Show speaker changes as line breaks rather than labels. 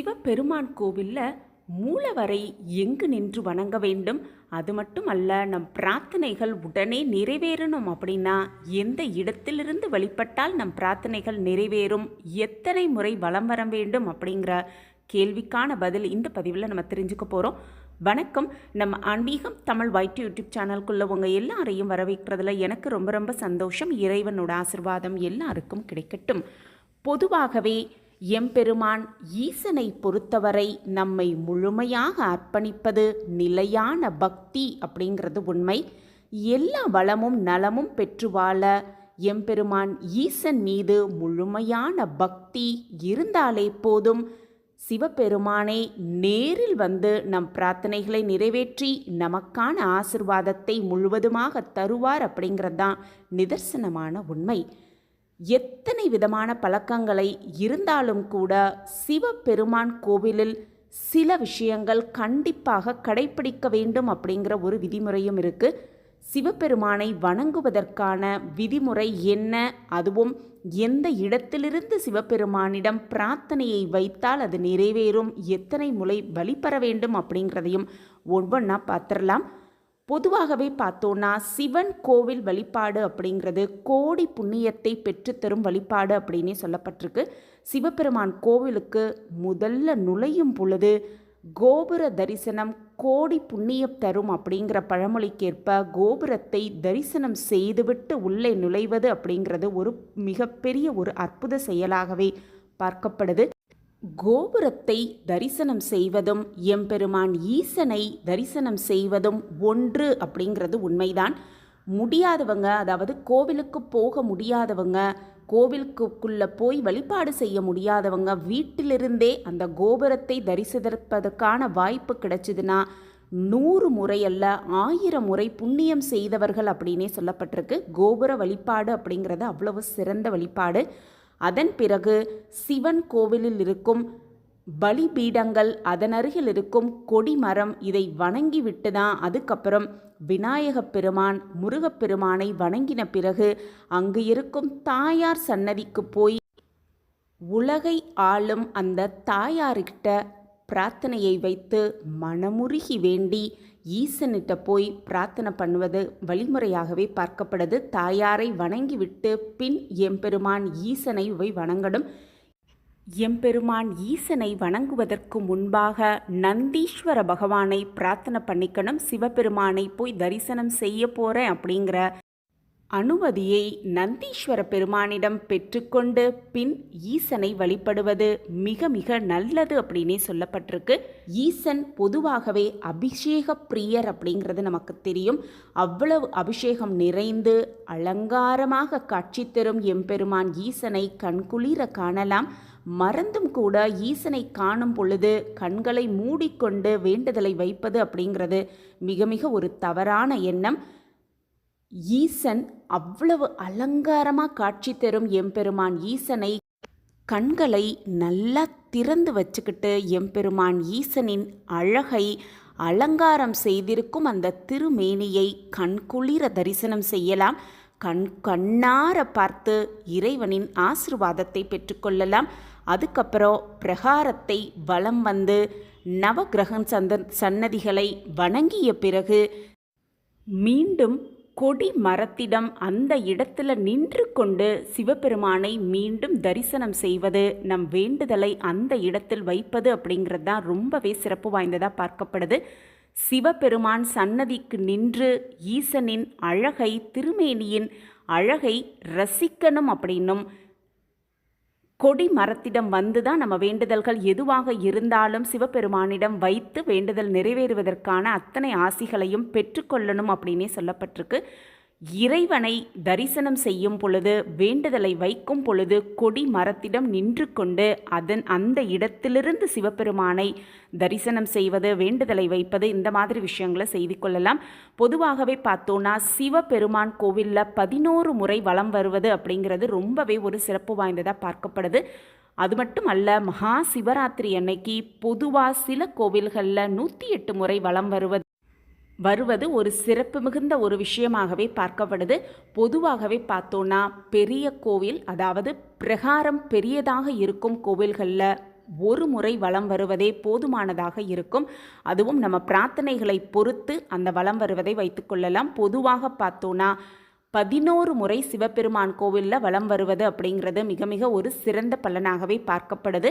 சிவபெருமான் கோவிலில் மூலவரை எங்கு நின்று வணங்க வேண்டும்? அது மட்டும் அல்ல நம் பிரார்த்தனைகள் உடனே நிறைவேறணும் அப்படின்னா எந்த இடத்திலிருந்து வழிபட்டால் நம் பிரார்த்தனைகள் நிறைவேறும்? எத்தனை முறை வலம் வர வேண்டும் அப்படிங்கிற கேள்விக்கான பதில் இந்த பதிவில் நம்ம தெரிஞ்சுக்க போகிறோம் வணக்கம். நம்ம ஆன்மீகம் தமிழ் வைட் யூடியூப் சேனலுக்குள்ள உங்கள் எல்லாரையும் வரவேற்கிறதுல எனக்கு ரொம்ப ரொம்ப சந்தோஷம். இறைவனோட ஆசிர்வாதம் எல்லாருக்கும் கிடைக்கட்டும். பொதுவாகவே எம்பெருமான் ஈசனை பொறுத்தவரை நம்மை முழுமையாக அர்ப்பணிப்பது நிலையான பக்தி அப்படிங்கிறது உண்மை. எல்லா வளமும் நலமும் பெற்று வாழ எம்பெருமான் ஈசன் மீது முழுமையான பக்தி இருந்தாலே போதும். சிவபெருமானை நேரில் வந்து நம் பிரார்த்தனைகளை நிறைவேற்றி நமக்கான ஆசிர்வாதத்தை முழுவதுமாக தருவார் அப்படிங்கிறது தான் நிதர்சனமான உண்மை. எத்தனை விதமான பழக்கங்களை இருந்தாலும் கூட சிவபெருமான் கோவிலில் சில விஷயங்கள் கண்டிப்பாக கடைப்பிடிக்க வேண்டும் அப்படிங்கிற ஒரு விதிமுறையும் இருக்குது சிவபெருமானை வணங்குவதற்கான விதிமுறை என்ன? அதுவும் எந்த இடத்திலிருந்து சிவபெருமானிடம் பிரார்த்தனையை வைத்தால் அது நிறைவேறும்? எத்தனை முறை வழிபெற வேண்டும் அப்படிங்கிறதையும் ஒவ்வொன்றா பார்த்துடலாம். பொதுவாகவே பார்த்தோன்னா சிவன் கோவில் வழிபாடு அப்படிங்கிறது கோடி புண்ணியத்தை பெற்றுத்தரும் வழிபாடு அப்படின்னே சொல்லப்பட்டிருக்கு. சிவபெருமான் கோவிலுக்கு முதல்ல நுழையும் பொழுது கோபுர தரிசனம் கோடி புண்ணியம் தரும் அப்படிங்கிற பழமொழிக்கேற்ப கோபுரத்தை தரிசனம் செய்துவிட்டு உள்ளே நுழைவது அப்படிங்கிறது ஒரு மிகப்பெரிய ஒரு அற்புத செயலாகவே பார்க்கப்படுது. கோபுரத்தை தரிசனம் செய்வதும் எம்பெருமான் ஈசனை தரிசனம் செய்வதும் ஒன்று அப்படிங்கிறது உண்மைதான். முடியாதவங்க அதாவது கோவிலுக்கு போக முடியாதவங்க கோவிலுக்குள்ளே போய் வழிபாடு செய்ய முடியாதவங்க வீட்டிலிருந்தே அந்த கோபுரத்தை தரிசிப்பதற்கான வாய்ப்பு கிடைச்சிதுன்னா நூறு முறையல்ல ஆயிரம் முறை புண்ணியம் செய்தவர்கள் அப்படின்னே சொல்லப்பட்டிருக்கு. கோபுர வழிபாடு அப்படிங்கிறது அவ்வளவு சிறந்த வழிபாடு. அதன் பிறகு சிவன் கோவிலில் இருக்கும் பலிபீடங்கள் அதன் அருகில் இருக்கும் கொடிமரம் இதை வணங்கிவிட்டு தான் அதுக்கப்புறம் விநாயகப் பெருமான் முருகப்பெருமானை வணங்கின பிறகு அங்கு இருக்கும் தாயார் சன்னதிக்கு போய் உலகை ஆளும் அந்த தாயார்கிட்ட பிரார்த்தனையை வைத்து மனமுருகி வேண்டி ஈசனிட்ட போய் பிரார்த்தனை பண்ணுவது வழிமுறையாகவே பார்க்கப்படுது தாயாரை வணங்கிவிட்டு பின் எம்பெருமான் ஈசனை போய் வணங்கணும் எம்பெருமான் ஈசனை வணங்குவதற்கு முன்பாக நந்தீஸ்வர பகவானை பிரார்த்தனை பண்ணிக்கணும். சிவபெருமானை போய் தரிசனம் செய்ய போகிறேன் அப்படிங்கிற அனுமதியை நந்தீஸ்வர பெருமானிடம் பெற்றுக்கொண்டு பின் ஈசனை வழிபடுவது மிக மிக நல்லது அப்படின்னே சொல்லப்பட்டிருக்கு. ஈசன் பொதுவாகவே அபிஷேக பிரியர் அப்படிங்கிறது நமக்கு தெரியும். அவ்வளவு அபிஷேகம் நிறைந்து அலங்காரமாக காட்சி தரும் எம்பெருமான் ஈசனை கண்குளிர காணலாம். மறந்தும் கூட ஈசனை காணும் பொழுது கண்களை மூடிக்கொண்டு வேண்டுதலை வைப்பது அப்படிங்கிறது மிக மிக ஒரு தவறான எண்ணம். ஈசன் அவ்வளவு அலங்காரமாக காட்சி தரும் எம்பெருமான் ஈசனை கண்களை நல்லா திறந்து வச்சுக்கிட்டு எம்பெருமான் ஈசனின் அழகை அலங்காரம் செய்திருக்கும் அந்த திருமேனியை கண்குளிர தரிசனம் செய்யலாம். கண் கண்ணார பார்த்து இறைவனின் ஆசிர்வாதத்தை பெற்றுக்கொள்ளலாம் அதுக்கப்புறம் பிரகாரத்தை வலம் வந்து நவகிரகன் சந்த சன்னதிகளை வணங்கிய பிறகு மீண்டும் கொடி மரத்திடம் அந்த இடத்துல நின்று கொண்டு சிவபெருமானை மீண்டும் தரிசனம் செய்வது நம் வேண்டுதலை அந்த இடத்தில் வைப்பது அப்படிங்கிறது தான் ரொம்பவே சிறப்பு வாய்ந்ததாக பார்க்கப்படுது. சிவபெருமான் சன்னதிக்கு நின்று ஈசனின் அழகை திருமேனியின் அழகை ரசிக்கணும் அப்படின்னும் கொடி மரத்திடம் வந்து தான் நம்ம வேண்டுதல்கள் எதுவாக இருந்தாலும் சிவபெருமானிடம் வைத்து வேண்டுதல் நிறைவேறுவதற்கான அத்தனை ஆசிகளையும் பெற்றுக்கொள்ளணும் அப்படின்னே சொல்லப்பட்டிருக்கு. இறைவனை தரிசனம் செய்யும் பொழுது வேண்டுதலை வைக்கும் பொழுது கொடி மரத்திடம் நின்று கொண்டு அதன் அந்த இடத்திலிருந்து சிவபெருமானை தரிசனம் செய்வது வேண்டுதலை வைப்பது இந்த மாதிரி விஷயங்களை செய்து கொள்ளலாம். பொதுவாகவே பார்த்தோன்னா சிவபெருமான் கோவிலில் பதினோரு முறை வலம் வருவது அப்படிங்கிறது ரொம்பவே ஒரு சிறப்பு வாய்ந்ததாக பார்க்கப்படுது. அது மட்டும் அல்ல மகா சிவராத்திரி அன்னைக்கு பொதுவாக சில கோவில்களில் நூற்றி எட்டு முறை வலம் வருவது வருவது ஒரு சிறப்பு மிகுந்த ஒரு விஷயமாகவே பார்க்கப்படுது. பொதுவாகவே பார்த்தோன்னா பெரிய கோவில் அதாவது பிரகாரம் பெரியதாக இருக்கும் கோவில்களில் ஒரு முறை வலம் வருவதே போதுமானதாக இருக்கும். அதுவும் நம்ம பிரார்த்தனைகளை பொறுத்து அந்த வலம் வருவதை வைத்துக்கொள்ளலாம் பொதுவாக பார்த்தோன்னா பதினோரு முறை சிவபெருமான் கோவிலில் வலம் வருவது அப்படிங்கிறது மிக மிக ஒரு சிறந்த பலனாகவே பார்க்கப்படுது.